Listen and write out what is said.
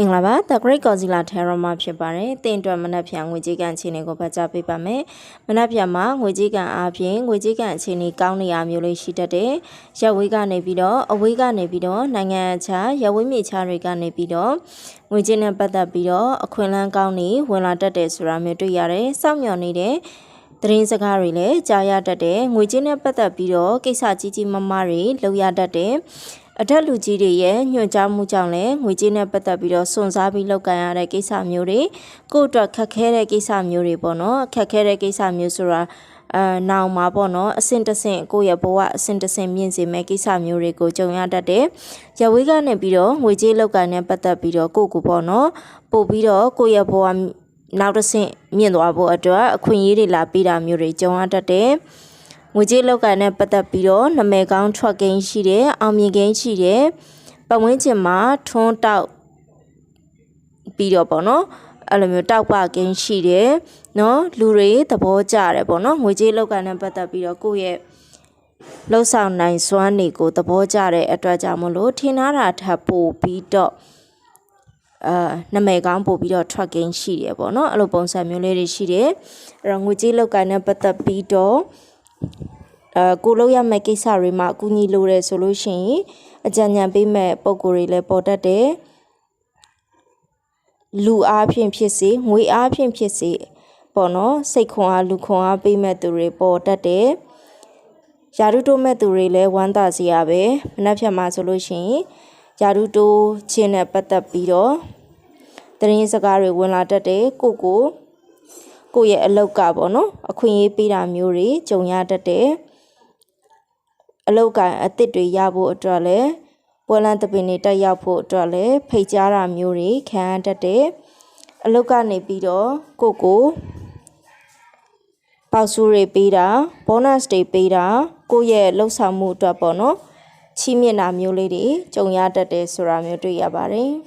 မင်္ဂလာပါ The Great Godzilla Tarot မှာဖြစ်ပါတယ်။တင်အတွက်မနက်ဖြန်ငွေကြေးကန်အခြေအနေကိုဖတ်ကြားပေးပါမယ်။မနက်ဖြန်မှာငွေကြေးကန်အားဖြင့်ငွေကြေးကန်အခြေအနေကောင်းနေရမျိုးလေးရှိတတ်တယ်။ရက်ဝေးကနေပြီးတော့အဝေးကနေပြီးတော့နိုင်ငံခြားရက်ဝေးမြေခြားတွေကနေပြီးတော့ငွေကြေးနဲ့ပတ်သက်ပြီးတော့အခွင့်အလမ်းကောင်းနေဝင်လာတတ်တယ်ဆိုတာမျိုးတွေ့ရတယ်။စောင့်မျှော်နေတဲ့သတင်းစကားတွေလည်းကြားရတတ်တယ်။ငွေကြေးနဲ့ပတ်သက်ပြီးတော့ကိစ္စကြီးကြီးမားမားတွေလုပ်ရတတ်တယ်။ အထက်လူကြီးတွေရဲ့ညွှန်ကြားမှုကြောင့်လည်းငွေကြေးနဲ့ပတ်သက်ပြီးတော့စွန့်စားပြီးလောက်ကန်ရတဲ့ကိစ္စမျိုးတွေကိုယ့်အတွက်ခက်ခဲတဲ့ကိစ္စမျိုးတွေပေါ့နော်ခက်ခဲတဲ့ကိစ္စမျိုးဆိုတာအဲနောင်မှာပေါ့နော်အဆင့်တစ်ဆင့်ကိုယ့်ရဲ့ဘဝအဆင့်တစ်ဆင့်မြင့်စေမဲ့ကိစ္စမျိုးတွေကိုကြုံရတတ်တယ်။ရဝေးကနေပြီးတော့ငွေကြေးလောက်ကန်နဲ့ပတ်သက်ပြီးတော့ကိုယ့်ကိုပေါ့နော်ပို့ပြီးတော့ကိုယ့်ရဲ့ဘဝနောက်တစ်ဆင့်မြင့်သွားဖို့အတွက်အခွင့်အရေးတွေလာပေးတာမျိုးတွေကြုံရတတ်တယ်။ ငွေကြေးလောက်ကန်နဲ့ပတ်သက်ပြီးတော့နာမည်ကောင်းထွက်ကိန်းရှိတယ်အောင်မြင်ကိန်းရှိတယ်ပတ်ဝန်းကျင်မှာထွန်းတောက်ပြီးတော့ပေါ့နော်အဲ့လိုမျိုးတောက်ပကိန်းရှိတယ်နော်လူတွေသဘောကျတယ်ပေါ့နော်ငွေကြေးလောက်ကန်နဲ့ပတ်သက်ပြီးတော့ကိုယ့်ရဲ့လှုပ်ဆောင်နိုင်စွမ်းတွေကိုသဘောကျတဲ့အတွက်ကြောင့်မလို့ထင်ထားတာထပ်ပို့ပြီးတော့အာနာမည်ကောင်းပို့ပြီးတော့ tracking ရှိတယ်ပေါ့နော်အဲ့လိုပုံစံမျိုးလေးတွေရှိတယ်အဲ့တော့ငွေကြေးလောက်ကန်နဲ့ပတ်သက်ပြီးတော့ အဲကိုလို့ရမယ့်ကိစ္စတွေမှာအကူအညီလိုတယ်ဆိုလို့ရှိရင်အကြံဉာဏ်ပေးမဲ့ပုံကိုယ်တွေလည်းပေါ်တတ်တယ်လူအားဖြင့်ဖြစ်စေငွေအားဖြင့်ဖြစ်စေပေါ့နော်စိတ်ခွန်အားလူခွန်အားပေးမဲ့သူတွေပေါ်တတ်တယ်ယာရုတိုးမဲ့သူတွေလည်းဝမ်းသာစရာပဲမနှက်ဖြတ်မှာဆိုလို့ရှိရင်ယာရုတိုးခြင်းနဲ့ပတ်သက်ပြီးတော့သတင်းစကားတွေဝင်လာတတ်တယ်ကိုကို ကိုယ့်ရဲ့အလောက်ကပေါ့နော်အခွင့်အရေးပေးတာမျိုးတွေကြုံရတတ်တယ်အလောက်ကန်အစ်စ်တွေရဖို့အတွက်လည်းပွဲလန်းတပင်တွေတက်ရောက်ဖို့အတွက်လည်းဖိတ်ကြားတာမျိုးတွေခံရတတ်တယ်အလောက်ကနေပြီးတော့ကိုကိုပေါက်ဆူတွေပေးတာဘောနပ်တွေပေးတာကိုယ့်ရဲ့လှုပ်ဆောင်မှုအတွက်ပေါ့နော်ချီးမြှင့်တာမျိုးလေးတွေကြုံရတတ်တယ်ဆိုတာမျိုးတွေ့ရပါတယ်